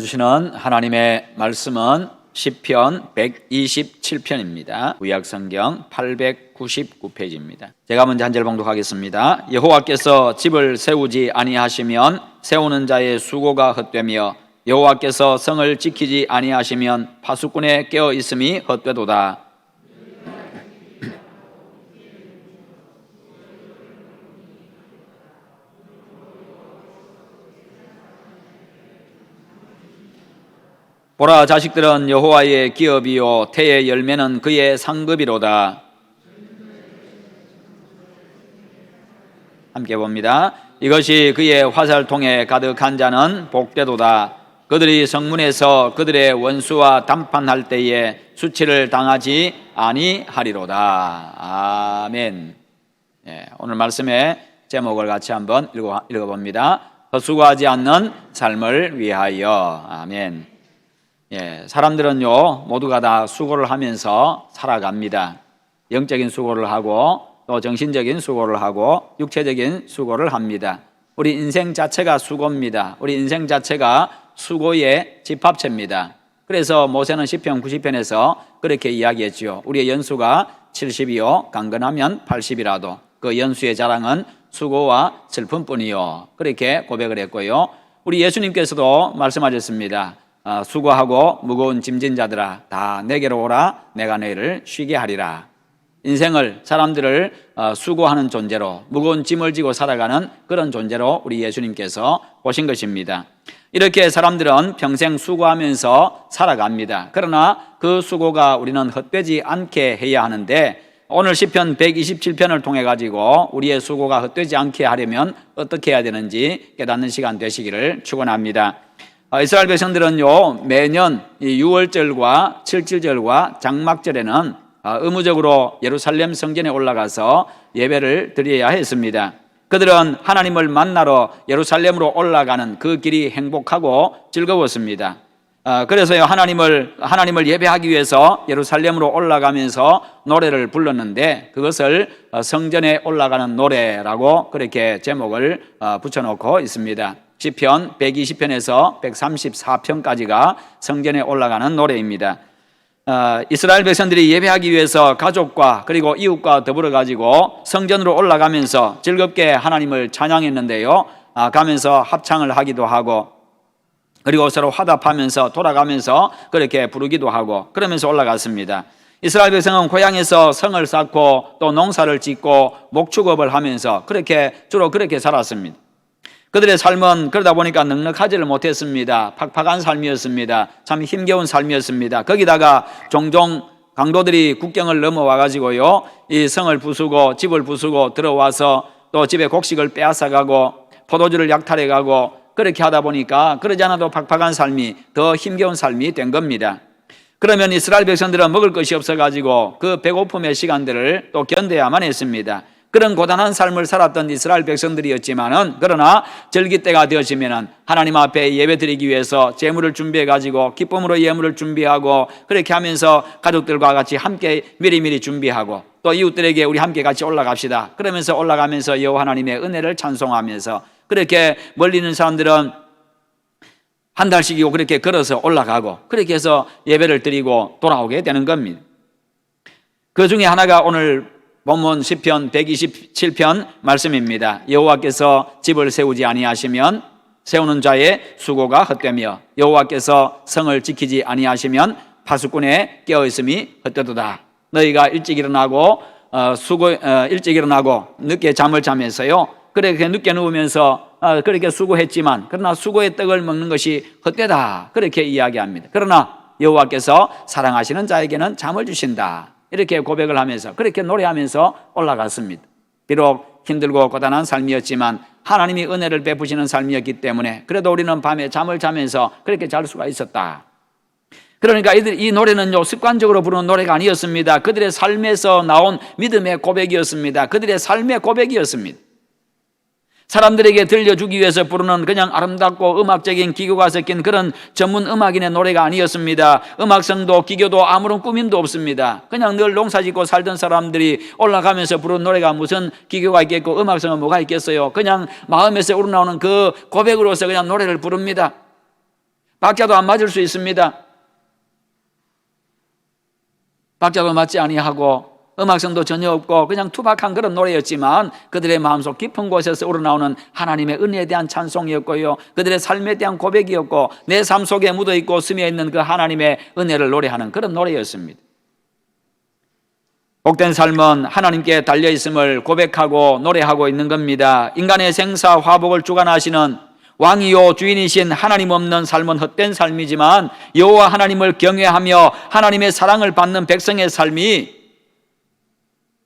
주시는 하나님의 말씀은 시편 127편입니다. 구약 성경 899페이지입니다. 제가 먼저 한 절 봉독하겠습니다. 여호와께서 집을 세우지 아니하시면 세우는 자의 수고가 헛되며 여호와께서 성을 지키지 아니하시면 파수꾼의 깨어 있음이 헛되도다. 보라 자식들은 여호와의 기업이요 태의 열매는 그의 상급이로다. 함께 봅니다. 이것이 그의 화살통에 가득한 자는 복되도다. 그들이 성문에서 그들의 원수와 담판할 때에 수치를 당하지 아니하리로다. 아멘. 예, 오늘 말씀의 제목을 같이 한번 읽어, 읽어봅니다. 헛수고하지 않는 삶을 위하여. 아멘. 예, 사람들은요, 모두가 다 수고를 하면서 살아갑니다. 영적인 수고를 하고, 또 정신적인 수고를 하고, 육체적인 수고를 합니다. 우리 인생 자체가 수고입니다. 우리 인생 자체가 수고의 집합체입니다. 그래서 모세는 10편, 90편에서 그렇게 이야기했죠. 우리의 연수가 70이요, 강건하면 80이라도 그 연수의 자랑은 수고와 슬픔뿐이요. 그렇게 고백을 했고요. 우리 예수님께서도 말씀하셨습니다. 어, 수고하고 무거운 짐진 자들아 다 내게로 오라 내가 너희를 쉬게 하리라. 인생을 사람들을 어, 수고하는 존재로 무거운 짐을 지고 살아가는 그런 존재로 우리 예수님께서 보신 것입니다. 이렇게 사람들은 평생 수고하면서 살아갑니다. 그러나 그 수고가 우리는 헛되지 않게 해야 하는데 오늘 시편 127편을 통해 가지고 우리의 수고가 헛되지 않게 하려면 어떻게 해야 되는지 깨닫는 시간 되시기를 축원합니다. 아, 이스라엘 백성들은요 매년 6월절과 7절절과 장막절에는 아, 의무적으로 예루살렘 성전에 올라가서 예배를 드려야 했습니다. 그들은 하나님을 만나러 예루살렘으로 올라가는 그 길이 행복하고 즐거웠습니다. 아, 그래서요 하나님을 하나님을 예배하기 위해서 예루살렘으로 올라가면서 노래를 불렀는데 그것을 어, 성전에 올라가는 노래라고 그렇게 제목을 어, 붙여놓고 있습니다. 시편 120편에서 134편까지가 성전에 올라가는 노래입니다. 어, 이스라엘 백성들이 예배하기 위해서 가족과 그리고 이웃과 더불어 가지고 성전으로 올라가면서 즐겁게 하나님을 찬양했는데요. 아, 가면서 합창을 하기도 하고 그리고 서로 화답하면서 돌아가면서 그렇게 부르기도 하고 그러면서 올라갔습니다. 이스라엘 백성은 고향에서 성을 쌓고 또 농사를 짓고 목축업을 하면서 그렇게 주로 그렇게 살았습니다. 그들의 삶은 그러다 보니까 넉넉하지를 못했습니다. 팍팍한 삶이었습니다. 참 힘겨운 삶이었습니다. 거기다가 종종 강도들이 국경을 넘어와 가지고요. 이 성을 부수고 집을 부수고 들어와서 또 집에 곡식을 빼앗아 가고 포도주를 약탈해 가고 그렇게 하다 보니까 그러지 않아도 팍팍한 삶이 더 힘겨운 삶이 된 겁니다. 그러면 이스라엘 백성들은 먹을 것이 없어 가지고 그 배고픔의 시간들을 또 견뎌야만 했습니다. 그런 고단한 삶을 살았던 이스라엘 백성들이었지만은 그러나 절기 때가 되어지면은 하나님 앞에 예배드리기 위해서 제물을 준비해 가지고 기쁨으로 예물을 준비하고 그렇게 하면서 가족들과 같이 함께 미리미리 준비하고 또 이웃들에게 우리 함께 같이 올라갑시다. 그러면서 올라가면서 여호와 하나님의 은혜를 찬송하면서 그렇게 멀리 있는 사람들은 한 달씩이고 그렇게 걸어서 올라가고 그렇게 해서 예배를 드리고 돌아오게 되는 겁니다. 그 중에 하나가 오늘 본문 10편 127편 말씀입니다. 여호와께서 집을 세우지 아니하시면 세우는 자의 수고가 헛되며 여호와께서 성을 지키지 아니하시면 파수꾼의 깨어 있음이 헛되도다. 너희가 일찍 일어나고 어, 수고 어, 일찍 일어나고 늦게 잠을 자면서요. 그렇게 늦게 누우면서 어, 그렇게 수고했지만 그러나 수고의 떡을 먹는 것이 헛되다. 그렇게 이야기합니다. 그러나 여호와께서 사랑하시는 자에게는 잠을 주신다. 이렇게 고백을 하면서 그렇게 노래하면서 올라갔습니다. 비록 힘들고 고단한 삶이었지만 하나님이 은혜를 베푸시는 삶이었기 때문에 그래도 우리는 밤에 잠을 자면서 그렇게 잘 수가 있었다. 그러니까 이들, 이 노래는요, 습관적으로 부르는 노래가 아니었습니다. 그들의 삶에서 나온 믿음의 고백이었습니다. 그들의 삶의 고백이었습니다. 사람들에게 들려주기 위해서 부르는 그냥 아름답고 음악적인 기교가 섞인 그런 전문 음악인의 노래가 아니었습니다. 음악성도 기교도 아무런 꾸밈도 없습니다. 그냥 늘 농사 짓고 살던 사람들이 올라가면서 부르는 노래가 무슨 기교가 있겠고 음악성은 뭐가 있겠어요. 그냥 마음에서 우러나오는 그 고백으로서 그냥 노래를 부릅니다. 박자도 안 맞을 수 있습니다. 박자도 맞지 아니하고 음악성도 전혀 없고 그냥 투박한 그런 노래였지만 그들의 마음속 깊은 곳에서 우러나오는 하나님의 은혜에 대한 찬송이었고요. 그들의 삶에 대한 고백이었고 내 삶 속에 묻어 있고 스며 있는 그 하나님의 은혜를 노래하는 그런 노래였습니다. 복된 삶은 하나님께 달려 있음을 고백하고 노래하고 있는 겁니다. 인간의 생사 화복을 주관하시는 왕이요 주인이신 하나님 없는 삶은 헛된 삶이지만 여호와 하나님을 경외하며 하나님의 사랑을 받는 백성의 삶이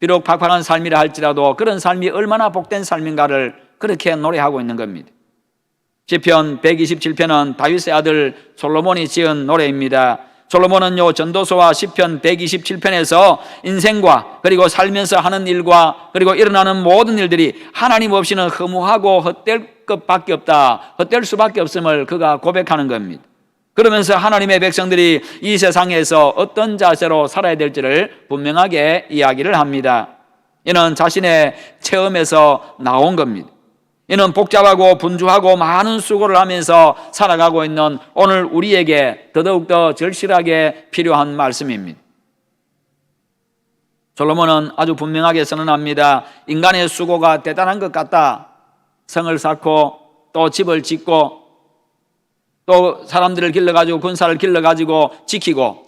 비록 팍팍한 삶이라 할지라도 그런 삶이 얼마나 복된 삶인가를 그렇게 노래하고 있는 겁니다. 시편 127편은 다윗의 아들 솔로몬이 지은 노래입니다. 솔로몬은요 전도서와 시편 127편에서 인생과 그리고 살면서 하는 일과 그리고 일어나는 모든 일들이 하나님 없이는 허무하고 헛될 것밖에 없다. 헛될 수밖에 없음을 그가 고백하는 겁니다. 그러면서 하나님의 백성들이 이 세상에서 어떤 자세로 살아야 될지를 분명하게 이야기를 합니다. 이는 자신의 체험에서 나온 겁니다. 이는 복잡하고 분주하고 많은 수고를 하면서 살아가고 있는 오늘 우리에게 더더욱더 절실하게 필요한 말씀입니다. 솔로몬은 아주 분명하게 선언합니다. 인간의 수고가 대단한 것 같다. 성을 쌓고 또 집을 짓고 또 사람들을 길러가지고 군사를 길러가지고 지키고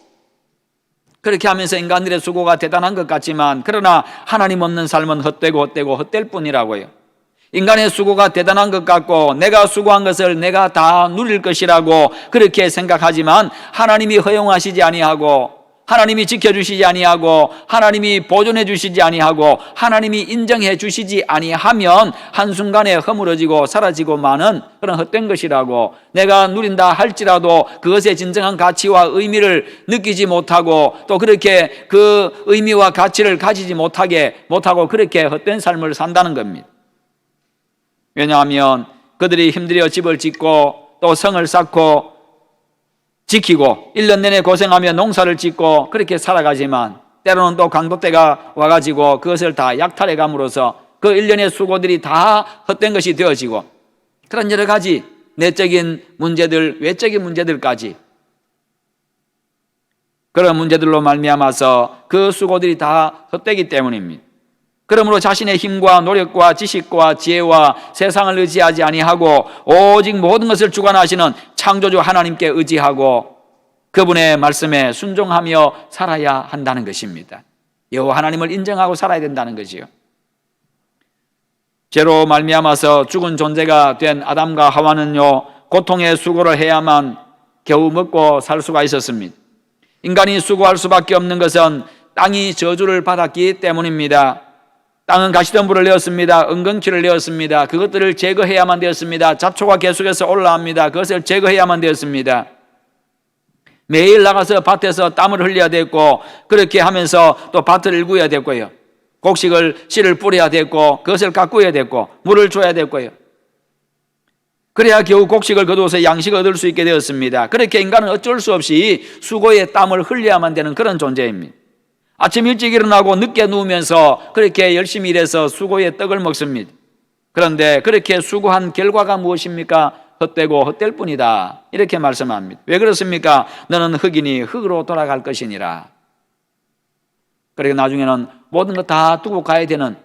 그렇게 하면서 인간들의 수고가 대단한 것 같지만 그러나 하나님 없는 삶은 헛되고 헛되고 헛될 뿐이라고요. 인간의 수고가 대단한 것 같고 내가 수고한 것을 내가 다 누릴 것이라고 그렇게 생각하지만 하나님이 허용하시지 아니하고 하나님이 지켜주시지 아니하고 하나님이 보존해 주시지 아니하고 하나님이 인정해 주시지 아니하면 한순간에 허물어지고 사라지고 마는 그런 헛된 것이라고 내가 누린다 할지라도 그것의 진정한 가치와 의미를 느끼지 못하고 또 그렇게 그 의미와 가치를 가지지 못하게 못하고 그렇게 헛된 삶을 산다는 겁니다. 왜냐하면 그들이 힘들여 집을 짓고 또 성을 쌓고 지키고 1년 내내 고생하며 농사를 짓고 그렇게 살아가지만 때로는 또 강도 때가 와가지고 그것을 다 약탈해 감으로써 그 1년의 수고들이 다 헛된 것이 되어지고 그런 여러 가지 내적인 문제들, 외적인 문제들까지 그런 문제들로 말미암아서 그 수고들이 다 헛되기 때문입니다. 그러므로 자신의 힘과 노력과 지식과 지혜와 세상을 의지하지 아니하고 오직 모든 것을 주관하시는 창조주 하나님께 의지하고 그분의 말씀에 순종하며 살아야 한다는 것입니다. 여호와 하나님을 인정하고 살아야 된다는 것이요. 죄로 말미암아서 죽은 존재가 된 아담과 하와는요 고통의 수고를 해야만 겨우 먹고 살 수가 있었습니다. 인간이 수고할 수밖에 없는 것은 땅이 저주를 받았기 때문입니다. 땅은 가시덤불을 내었습니다. 은근키를 내었습니다. 그것들을 제거해야만 되었습니다. 잡초가 계속해서 올라옵니다. 그것을 제거해야만 되었습니다. 매일 나가서 밭에서 땀을 흘려야 됐고 그렇게 하면서 또 밭을 일구어야 됐고요. 곡식을 씨를 뿌려야 됐고 그것을 가꾸어야 됐고 물을 줘야 됐고요. 그래야 겨우 곡식을 거두어서 양식을 얻을 수 있게 되었습니다. 그렇게 인간은 어쩔 수 없이 수고의 땀을 흘려야만 되는 그런 존재입니다. 아침 일찍 일어나고 늦게 누우면서 그렇게 열심히 일해서 수고의 떡을 먹습니다. 그런데 그렇게 수고한 결과가 무엇입니까? 헛되고 헛될 뿐이다. 이렇게 말씀합니다. 왜 그렇습니까? 너는 흙이니 흙으로 돌아갈 것이니라. 그리고 나중에는 모든 것 다 두고 가야 되는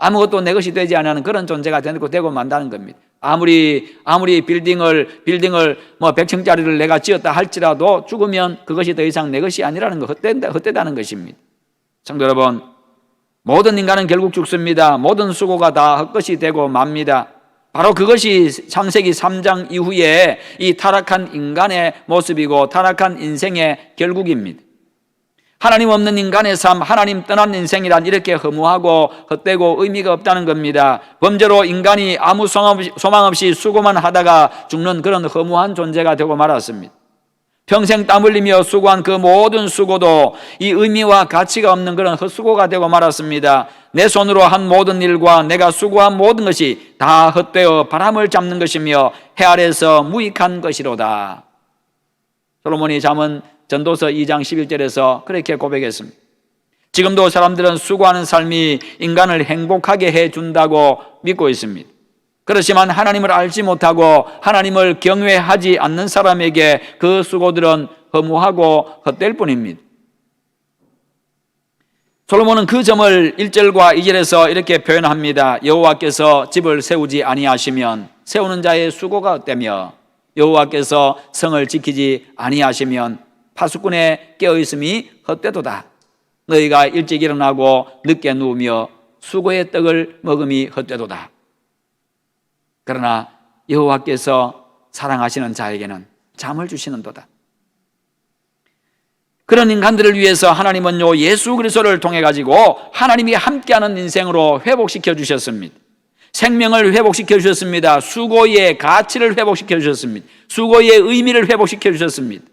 아무것도 내 것이 되지 않는 그런 존재가 되고 되고 만다는 겁니다. 아무리 아무리 빌딩을 빌딩을 뭐 100층짜리를 내가 지었다 할지라도 죽으면 그것이 더 이상 내 것이 아니라는 거 헛된다 헛되다는 것입니다. 성도 여러분, 모든 인간은 결국 죽습니다. 모든 수고가 다 헛것이 되고 맙니다. 바로 그것이 창세기 3장 이후에 이 타락한 인간의 모습이고 타락한 인생의 결국입니다. 하나님 없는 인간의 삶, 하나님 떠난 인생이란 이렇게 허무하고 헛되고 의미가 없다는 겁니다. 범죄로 인간이 아무 소망 없이 수고만 하다가 죽는 그런 허무한 존재가 되고 말았습니다. 평생 땀 흘리며 수고한 그 모든 수고도 이 의미와 가치가 없는 그런 헛수고가 되고 말았습니다. 내 손으로 한 모든 일과 내가 수고한 모든 것이 다 헛되어 바람을 잡는 것이며 해 아래서 무익한 것이로다. 솔로몬이 잠은 전도서 2장 11절에서 그렇게 고백했습니다. 지금도 사람들은 수고하는 삶이 인간을 행복하게 해 준다고 믿고 있습니다. 그렇지만 하나님을 알지 못하고 하나님을 경외하지 않는 사람에게 그 수고들은 허무하고 헛될 뿐입니다. 솔로몬은 그 점을 1절과 2절에서 이렇게 표현합니다. 여호와께서 집을 세우지 아니하시면 세우는 자의 수고가 어때며 여호와께서 성을 지키지 아니하시면 파수꾼의 깨어 있음이 헛되도다. 너희가 일찍 일어나고 늦게 누우며 수고의 떡을 먹음이 헛되도다. 그러나 여호와께서 사랑하시는 자에게는 잠을 주시는도다. 그런 인간들을 위해서 하나님은 요 예수 그리스도를 통해 가지고 하나님이 함께하는 인생으로 회복시켜 주셨습니다. 생명을 회복시켜 주셨습니다. 수고의 가치를 회복시켜 주셨습니다. 수고의 의미를 회복시켜 주셨습니다.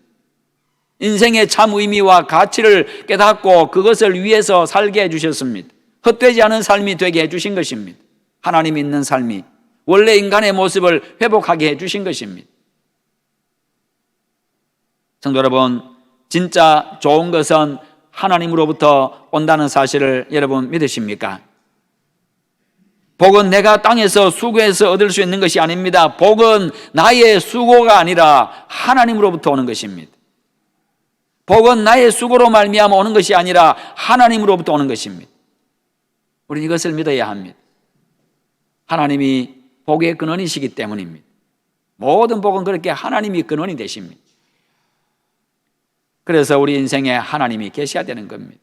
인생의 참 의미와 가치를 깨닫고 그것을 위해서 살게 해 주셨습니다. 헛되지 않은 삶이 되게 해 주신 것입니다. 하나님 있는 삶이 원래 인간의 모습을 회복하게 해 주신 것입니다. 성도 여러분, 진짜 좋은 것은 하나님으로부터 온다는 사실을 여러분 믿으십니까? 복은 내가 땅에서 수고해서 얻을 수 있는 것이 아닙니다. 복은 나의 수고가 아니라 하나님으로부터 오는 것입니다. 복은 나의 수고로 말미암아 오는 것이 아니라 하나님으로부터 오는 것입니다. 우리는 이것을 믿어야 합니다. 하나님이 복의 근원이시기 때문입니다. 모든 복은 그렇게 하나님이 근원이 되십니다. 그래서 우리 인생에 하나님이 계셔야 되는 겁니다.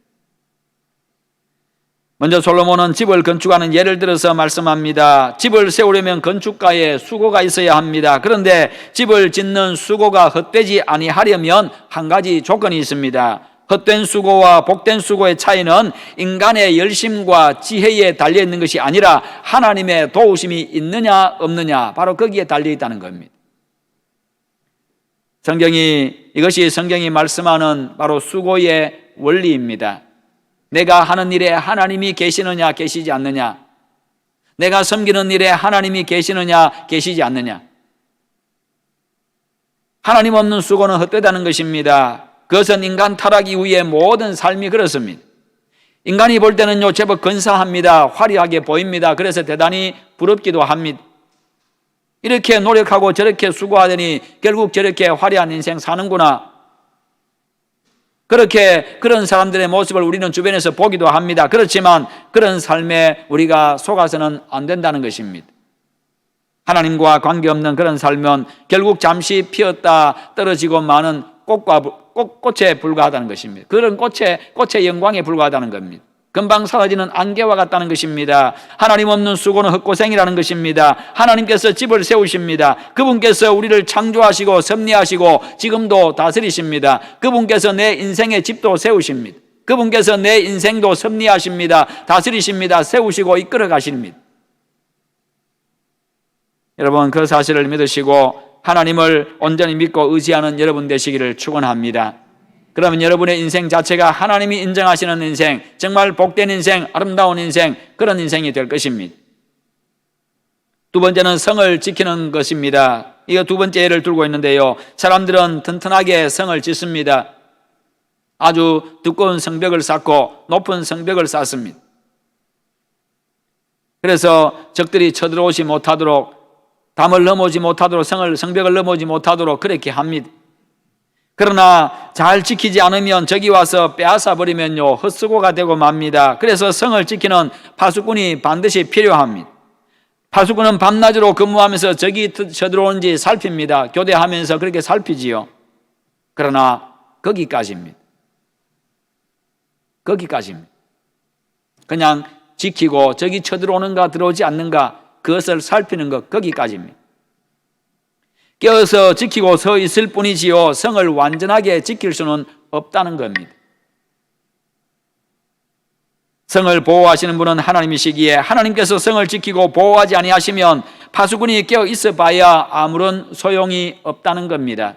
먼저 솔로몬은 집을 건축하는 예를 들어서 말씀합니다. 집을 세우려면 건축가에 수고가 있어야 합니다. 그런데 집을 짓는 수고가 헛되지 아니하려면 한 가지 조건이 있습니다. 헛된 수고와 복된 수고의 차이는 인간의 열심과 지혜에 달려 있는 것이 아니라 하나님의 도우심이 있느냐 없느냐 바로 거기에 달려 있다는 겁니다. 성경이 이것이 성경이 말씀하는 바로 수고의 원리입니다. 내가 하는 일에 하나님이 계시느냐 계시지 않느냐 내가 섬기는 일에 하나님이 계시느냐 계시지 않느냐 하나님 없는 수고는 헛되다는 것입니다. 그것은 인간 타락 이후의 모든 삶이 그렇습니다. 인간이 볼 때는요 제법 근사합니다. 화려하게 보입니다. 그래서 대단히 부럽기도 합니다. 이렇게 노력하고 저렇게 수고하더니 결국 저렇게 화려한 인생 사는구나. 그렇게 그런 사람들의 모습을 우리는 주변에서 보기도 합니다. 그렇지만 그런 삶에 우리가 속아서는 안 된다는 것입니다. 하나님과 관계없는 그런 삶은 결국 잠시 피었다 떨어지고 마는 꽃과 꽃, 꽃에 불과하다는 것입니다. 그런 꽃의 꽃의 영광에 불과하다는 겁니다. 금방 사라지는 안개와 같다는 것입니다. 하나님 없는 수고는 헛고생이라는 것입니다. 하나님께서 집을 세우십니다. 그분께서 우리를 창조하시고 섭리하시고 지금도 다스리십니다. 그분께서 내 인생의 집도 세우십니다. 그분께서 내 인생도 섭리하십니다. 다스리십니다. 세우시고 이끌어 가십니다. 여러분 그 사실을 믿으시고 하나님을 온전히 믿고 의지하는 여러분 되시기를 축원합니다. 그러면 여러분의 인생 자체가 하나님이 인정하시는 인생, 정말 복된 인생, 아름다운 인생, 그런 인생이 될 것입니다. 두 번째는 성을 지키는 것입니다. 이거 두 번째 예를 들고 있는데요. 사람들은 튼튼하게 성을 짓습니다. 아주 두꺼운 성벽을 쌓고 높은 성벽을 쌓습니다. 그래서 적들이 쳐들어오지 못하도록 담을 넘어오지 못하도록 성을 성벽을 넘어오지 못하도록 그렇게 합니다. 그러나 잘 지키지 않으면 저기 와서 빼앗아 버리면요 헛수고가 되고 맙니다. 그래서 성을 지키는 파수꾼이 반드시 필요합니다. 파수꾼은 밤낮으로 근무하면서 저기 쳐들어오는지 살핍니다. 교대하면서 그렇게 살피지요. 그러나 거기까지입니다. 거기까지입니다. 그냥 지키고 저기 쳐들어오는가 들어오지 않는가 그것을 살피는 것 거기까지입니다. 깨어서 지키고 서 있을 뿐이지요. 성을 완전하게 지킬 수는 없다는 겁니다. 성을 보호하시는 분은 하나님이시기에 하나님께서 성을 지키고 보호하지 아니하시면 파수꾼이 깨어 있어 봐야 아무런 소용이 없다는 겁니다.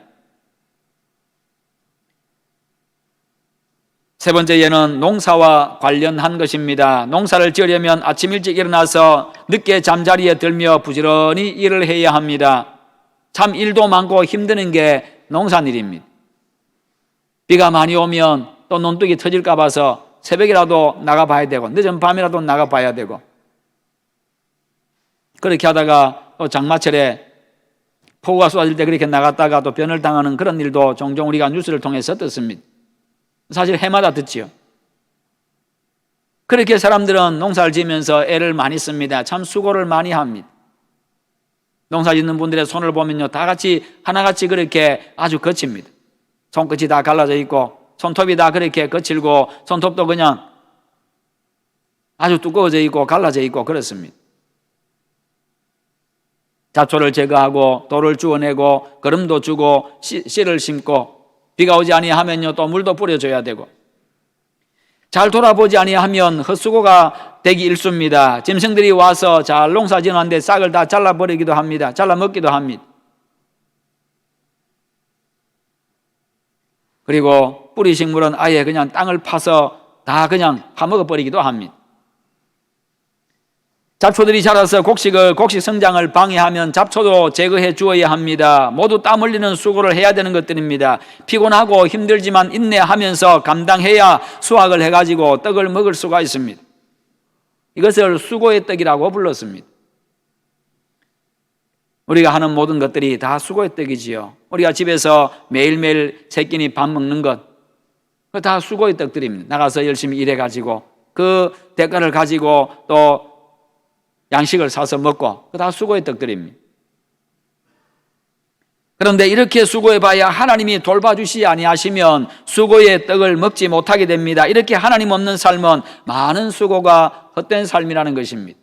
세 번째 예는 농사와 관련한 것입니다. 농사를 지으려면 아침 일찍 일어나서 늦게 잠자리에 들며 부지런히 일을 해야 합니다. 참 일도 많고 힘드는 게 농산일입니다. 비가 많이 오면 또 논둑이 터질까 봐서 새벽이라도 나가봐야 되고 늦은 밤이라도 나가봐야 되고 그렇게 하다가 또 장마철에 폭우가 쏟아질 때 그렇게 나갔다가 또 변을 당하는 그런 일도 종종 우리가 뉴스를 통해서 듣습니다. 사실 해마다 듣지요. 그렇게 사람들은 농사를 지으면서 애를 많이 씁니다. 참 수고를 많이 합니다. 농사 짓는 분들의 손을 보면요. 다 같이 하나같이 그렇게 아주 거칩니다. 손끝이 다 갈라져 있고 손톱이 다 그렇게 거칠고 손톱도 그냥 아주 두꺼워져 있고 갈라져 있고 그렇습니다. 잡초를 제거하고 돌을 주워내고 거름도 주고 씨, 씨를 심고 비가 오지 아니하면요 또 물도 뿌려줘야 되고 잘 돌아보지 아니하면 헛수고가 되기 일쑤입니다. 짐승들이 와서 잘 농사 지었는데 싹을 다 잘라버리기도 합니다. 잘라 먹기도 합니다. 그리고 뿌리 식물은 아예 그냥 땅을 파서 다 그냥 파먹어 버리기도 합니다. 잡초들이 자라서 곡식을 곡식 성장을 방해하면 잡초도 제거해 주어야 합니다. 모두 땀 흘리는 수고를 해야 되는 것들입니다. 피곤하고 힘들지만 인내하면서 감당해야 수확을 해 가지고 떡을 먹을 수가 있습니다. 이것을 수고의 떡이라고 불렀습니다. 우리가 하는 모든 것들이 다 수고의 떡이지요. 우리가 집에서 매일매일 세 끼니 밥 먹는 것, 그 다 수고의 떡들입니다. 나가서 열심히 일해 가지고 그 대가를 가지고 또 양식을 사서 먹고 그 다 수고의 떡들입니다. 그런데 이렇게 수고해 봐야 하나님이 돌봐주시 아니하시면 수고의 떡을 먹지 못하게 됩니다. 이렇게 하나님 없는 삶은 많은 수고가 헛된 삶이라는 것입니다.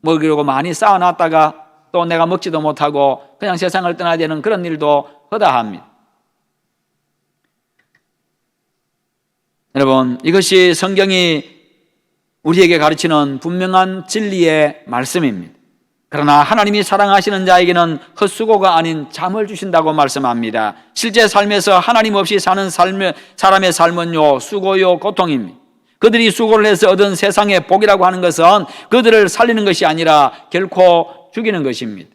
먹이려고 많이 쌓아놨다가 또 내가 먹지도 못하고 그냥 세상을 떠나야 되는 그런 일도 허다합니다. 여러분, 이것이 성경이 우리에게 가르치는 분명한 진리의 말씀입니다. 그러나 하나님이 사랑하시는 자에게는 헛수고가 아닌 잠을 주신다고 말씀합니다. 실제 삶에서 하나님 없이 사는 삶, 사람의 삶은요, 수고요, 고통입니다. 그들이 수고를 해서 얻은 세상의 복이라고 하는 것은 그들을 살리는 것이 아니라 결코 죽이는 것입니다.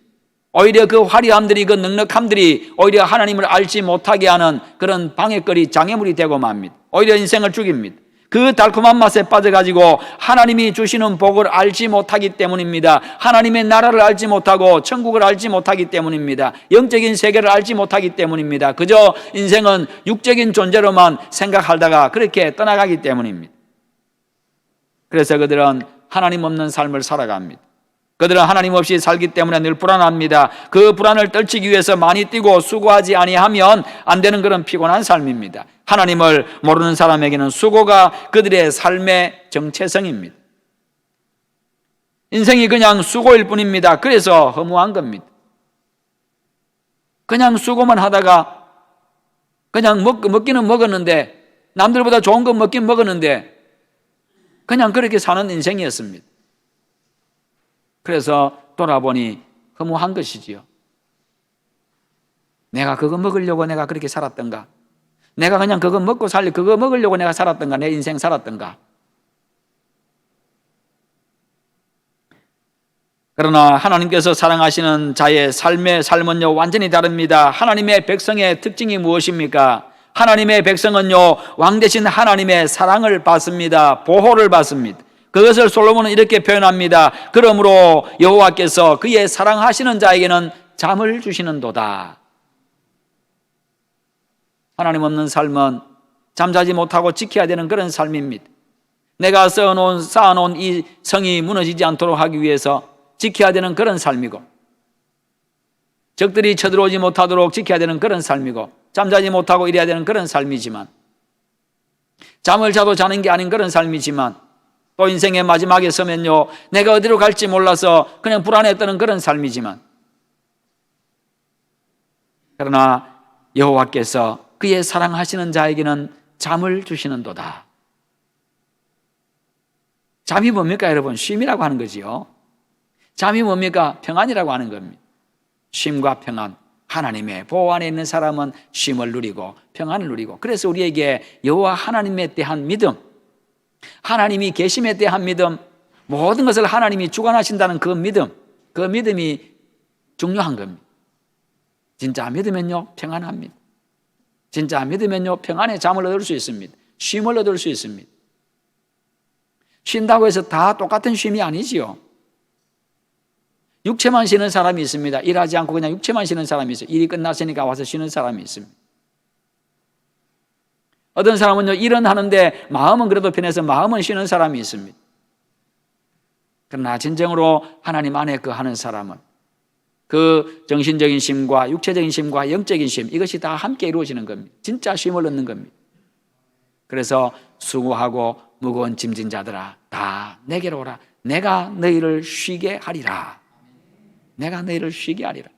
오히려 그 화려함들이 그 넉넉함들이 오히려 하나님을 알지 못하게 하는 그런 방해거리 장애물이 되고 맙니다. 오히려 인생을 죽입니다. 그 달콤한 맛에 빠져가지고 하나님이 주시는 복을 알지 못하기 때문입니다. 하나님의 나라를 알지 못하고 천국을 알지 못하기 때문입니다. 영적인 세계를 알지 못하기 때문입니다. 그저 인생은 육적인 존재로만 생각하다가 그렇게 떠나가기 때문입니다. 그래서 그들은 하나님 없는 삶을 살아갑니다. 그들은 하나님 없이 살기 때문에 늘 불안합니다. 그 불안을 떨치기 위해서 많이 뛰고 수고하지 아니하면 안 되는 그런 피곤한 삶입니다. 하나님을 모르는 사람에게는 수고가 그들의 삶의 정체성입니다. 인생이 그냥 수고일 뿐입니다. 그래서 허무한 겁니다. 그냥 수고만 하다가 그냥 먹, 먹기는 먹었는데 남들보다 좋은 거 먹긴 먹었는데 그냥 그렇게 사는 인생이었습니다. 그래서 돌아보니 허무한 것이지요. 내가 그거 먹으려고 내가 그렇게 살았던가? 내가 그냥 그거 먹고 살리, 그거 먹으려고 내가 살았던가? 내 인생 살았던가? 그러나 하나님께서 사랑하시는 자의 삶의 삶은요, 완전히 다릅니다. 하나님의 백성의 특징이 무엇입니까? 하나님의 백성은요, 왕 대신 하나님의 사랑을 받습니다. 보호를 받습니다. 그것을 솔로몬은 이렇게 표현합니다. 그러므로 여호와께서 그의 사랑하시는 자에게는 잠을 주시는도다. 하나님 없는 삶은 잠자지 못하고 지켜야 되는 그런 삶입니다. 내가 쌓아놓은, 쌓아놓은 이 성이 무너지지 않도록 하기 위해서 지켜야 되는 그런 삶이고, 적들이 쳐들어오지 못하도록 지켜야 되는 그런 삶이고, 잠자지 못하고 이래야 되는 그런 삶이지만, 잠을 자도 자는 게 아닌 그런 삶이지만, 또 인생의 마지막에 서면요, 내가 어디로 갈지 몰라서 그냥 불안했던 그런 삶이지만, 그러나 여호와께서 그의 사랑하시는 자에게는 잠을 주시는도다. 잠이 뭡니까, 여러분? 쉼이라고 하는 거지요. 잠이 뭡니까? 평안이라고 하는 겁니다. 쉼과 평안. 하나님의 보호 안에 있는 사람은 쉼을 누리고 평안을 누리고 그래서 우리에게 여호와 하나님에 대한 믿음 하나님이 계심에 대한 믿음, 모든 것을 하나님이 주관하신다는 그 믿음, 그 믿음이 중요한 겁니다. 진짜 믿으면요, 평안합니다. 진짜 믿으면요, 평안의 잠을 얻을 수 있습니다. 쉼을 얻을 수 있습니다. 쉰다고 해서 다 똑같은 쉼이 아니지요. 육체만 쉬는 사람이 있습니다. 일하지 않고 그냥 육체만 쉬는 사람이 있어요. 일이 끝났으니까 와서 쉬는 사람이 있습니다. 어떤 사람은요, 일은 하는데 마음은 그래도 편해서 마음은 쉬는 사람이 있습니다. 그러나 진정으로 하나님 안에 그 하는 사람은 그 정신적인 쉼과 육체적인 쉼과 영적인 쉼 이것이 다 함께 이루어지는 겁니다. 진짜 쉼을 얻는 겁니다. 그래서 수고하고 무거운 짐진 자들아 다 내게로 오라. 내가 너희를 쉬게 하리라. 내가 너희를 쉬게 하리라.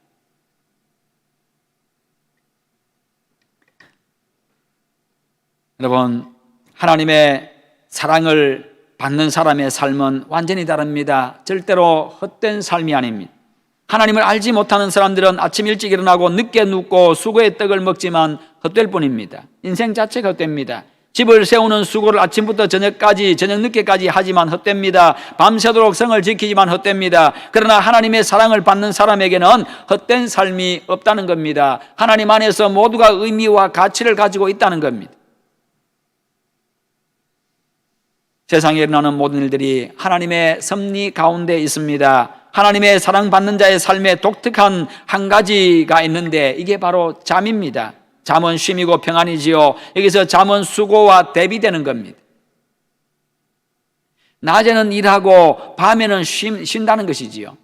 여러분 하나님의 사랑을 받는 사람의 삶은 완전히 다릅니다. 절대로 헛된 삶이 아닙니다. 하나님을 알지 못하는 사람들은 아침 일찍 일어나고 늦게 눕고 수고의 떡을 먹지만 헛될 뿐입니다. 인생 자체가 헛됩니다. 집을 세우는 수고를 아침부터 저녁까지, 저녁 늦게까지 하지만 헛됩니다. 밤새도록 성을 지키지만 헛됩니다. 그러나 하나님의 사랑을 받는 사람에게는 헛된 삶이 없다는 겁니다. 하나님 안에서 모두가 의미와 가치를 가지고 있다는 겁니다. 세상에 일어나는 모든 일들이 하나님의 섭리 가운데 있습니다. 하나님의 사랑받는 자의 삶에 독특한 한 가지가 있는데 이게 바로 잠입니다. 잠은 쉼이고 평안이지요. 여기서 잠은 수고와 대비되는 겁니다. 낮에는 일하고 밤에는 쉼, 쉰다는 것이지요.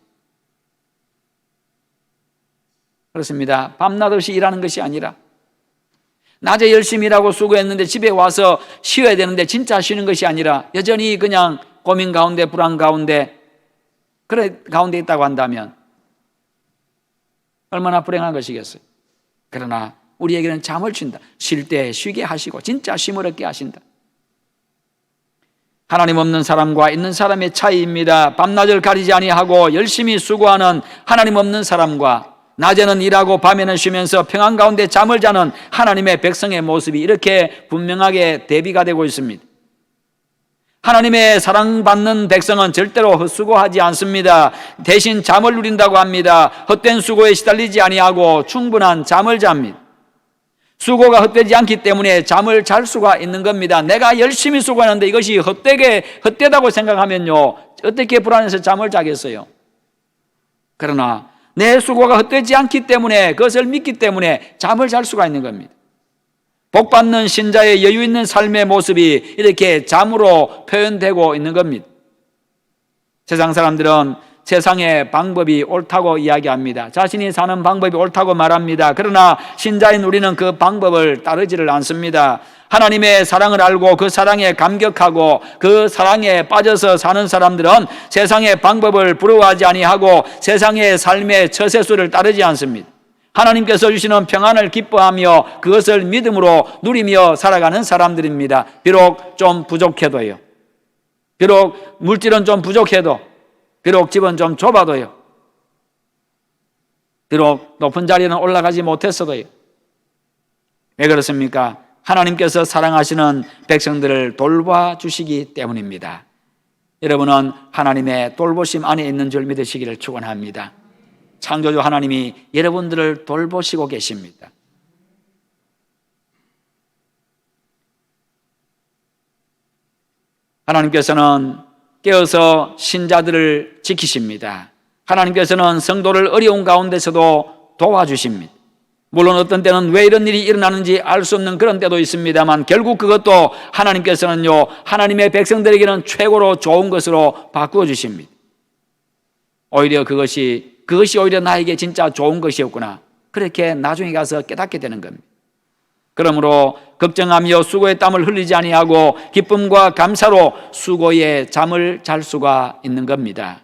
그렇습니다. 밤낮 없이 일하는 것이 아니라 낮에 열심히 일하고 수고했는데 집에 와서 쉬어야 되는데 진짜 쉬는 것이 아니라 여전히 그냥 고민 가운데 불안 가운데 그래 가운데 있다고 한다면 얼마나 불행한 것이겠어요. 그러나 우리에게는 잠을 준다. 쉴 때 쉬게 하시고 진짜 쉼을 얻게 하신다. 하나님 없는 사람과 있는 사람의 차이입니다. 밤낮을 가리지 아니하고 열심히 수고하는 하나님 없는 사람과 낮에는 일하고 밤에는 쉬면서 평안 가운데 잠을 자는 하나님의 백성의 모습이 이렇게 분명하게 대비가 되고 있습니다. 하나님의 사랑받는 백성은 절대로 헛수고하지 않습니다. 대신 잠을 누린다고 합니다. 헛된 수고에 시달리지 아니하고 충분한 잠을 잡니다. 수고가 헛되지 않기 때문에 잠을 잘 수가 있는 겁니다. 내가 열심히 수고하는데 이것이 헛되게 헛되다고 생각하면요. 어떻게 불안해서 잠을 자겠어요? 그러나 내 수고가 헛되지 않기 때문에 그것을 믿기 때문에 잠을 잘 수가 있는 겁니다. 복 받는 신자의 여유 있는 삶의 모습이 이렇게 잠으로 표현되고 있는 겁니다. 세상 사람들은 세상의 방법이 옳다고 이야기합니다. 자신이 사는 방법이 옳다고 말합니다. 그러나 신자인 우리는 그 방법을 따르지를 않습니다. 하나님의 사랑을 알고 그 사랑에 감격하고 그 사랑에 빠져서 사는 사람들은 세상의 방법을 부러워하지 아니하고 세상의 삶의 처세수를 따르지 않습니다. 하나님께서 주시는 평안을 기뻐하며 그것을 믿음으로 누리며 살아가는 사람들입니다. 비록 좀 부족해도요. 비록 물질은 좀 부족해도 비록 집은 좀 좁아도요. 비록 높은 자리는 올라가지 못했어도요. 왜 그렇습니까? 하나님께서 사랑하시는 백성들을 돌봐 주시기 때문입니다. 여러분은 하나님의 돌보심 안에 있는 줄 믿으시기를 축원합니다. 창조주 하나님이 여러분들을 돌보시고 계십니다. 하나님께서는 깨어서 신자들을 지키십니다. 하나님께서는 성도를 어려운 가운데서도 도와주십니다. 물론 어떤 때는 왜 이런 일이 일어나는지 알 수 없는 그런 때도 있습니다만 결국 그것도 하나님께서는요, 하나님의 백성들에게는 최고로 좋은 것으로 바꾸어 주십니다. 오히려 그것이, 그것이 오히려 나에게 진짜 좋은 것이었구나. 그렇게 나중에 가서 깨닫게 되는 겁니다. 그러므로 걱정하며 수고의 땀을 흘리지 아니하고 기쁨과 감사로 수고의 잠을 잘 수가 있는 겁니다.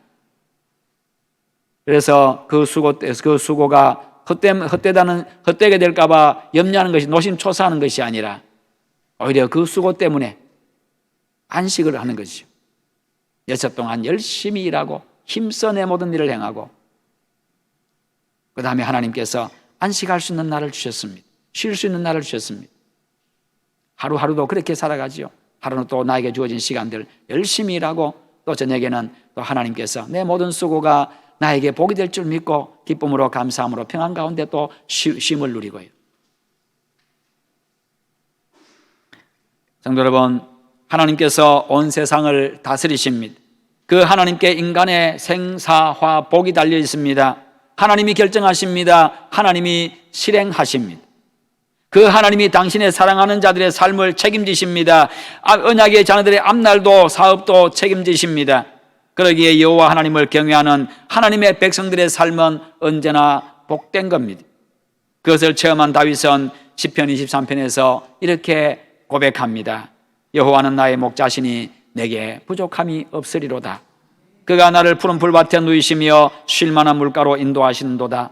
그래서 그 수고 그 수고가 헛되, 헛되다는 헛되게 될까봐 염려하는 것이 노심초사하는 것이 아니라 오히려 그 수고 때문에 안식을 하는 것이죠. 여섯 동안 열심히 일하고 힘써 내 모든 일을 행하고 그 다음에 하나님께서 안식할 수 있는 날을 주셨습니다. 쉴 수 있는 날을 주셨습니다. 하루하루도 그렇게 살아가지요. 하루는 또 나에게 주어진 시간들 열심히 일하고 또 저녁에는 또 하나님께서 내 모든 수고가 나에게 복이 될 줄 믿고 기쁨으로 감사함으로 평안 가운데 또 쉼을 누리고요. 성도 여러분, 하나님께서 온 세상을 다스리십니다. 그 하나님께 인간의 생사화 복이 달려 있습니다. 하나님이 결정하십니다. 하나님이 실행하십니다. 그 하나님이 당신의 사랑하는 자들의 삶을 책임지십니다. 아, 언약의 자녀들의 앞날도 사업도 책임지십니다. 그러기에 여호와 하나님을 경외하는 하나님의 백성들의 삶은 언제나 복된 겁니다. 그것을 체험한 다윗은 시편 23편에서 이렇게 고백합니다. 여호와는 나의 목자시니 내게 부족함이 없으리로다. 그가 나를 푸른 풀밭에 누이시며 쉴 만한 물가로 인도하시는도다.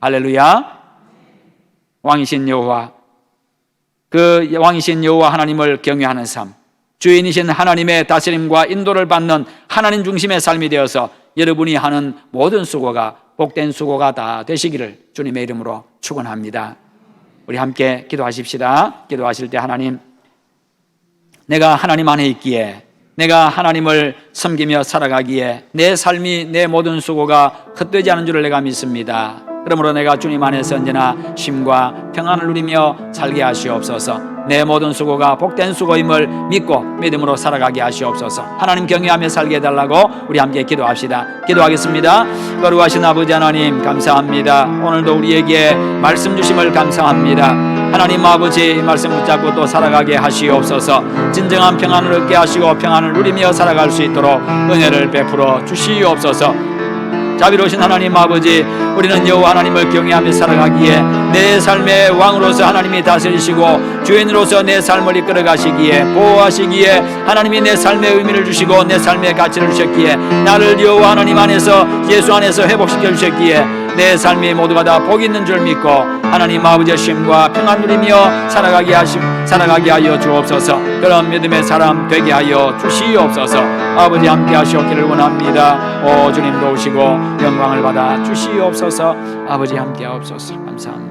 할렐루야. 왕이신 여호와 그 왕이신 여호와 하나님을 경외하는 삶, 주인이신 하나님의 다스림과 인도를 받는 하나님 중심의 삶이 되어서 여러분이 하는 모든 수고가 복된 수고가 다 되시기를 주님의 이름으로 축원합니다. 우리 함께 기도하십시다. 기도하실 때 하나님 내가 하나님 안에 있기에 내가 하나님을 섬기며 살아가기에 내 삶이 내 모든 수고가 헛되지 않은 줄을 내가 믿습니다. 그러므로 내가 주님 안에서 언제나 쉼과 평안을 누리며 살게 하시옵소서. 내 모든 수고가 복된 수고임을 믿고 믿음으로 살아가게 하시옵소서. 하나님 경외하며 살게 해달라고 우리 함께 기도합시다. 기도하겠습니다. 거룩하신 아버지 하나님 감사합니다. 오늘도 우리에게 말씀 주심을 감사합니다. 하나님 아버지 말씀 붙잡고 또 살아가게 하시옵소서. 진정한 평안을 얻게 하시고 평안을 누리며 살아갈 수 있도록 은혜를 베풀어 주시옵소서. 자비로우신 하나님 아버지 우리는 여호와 하나님을 경외하며 살아가기에 내 삶의 왕으로서 하나님이 다스리시고 주인으로서 내 삶을 이끌어 가시기에 보호하시기에 하나님이 내 삶의 의미를 주시고 내 삶의 가치를 주셨기에 나를 여호와 하나님 안에서 예수 안에서 회복시켜 주셨기에 내 삶이 모두가 다복 있는 줄 믿고 하나님 아버지의 쉼과 평안 누리며 살아가게 하심 살아가게 하여 주옵소서. 그런 믿음의 사람 되게 하여 주시옵소서. 아버지 함께 하시옵기를 원합니다. 오 주님 도우시고 영광을 받아 주시옵소서. 아버지 함께 하옵소서. 감사합니다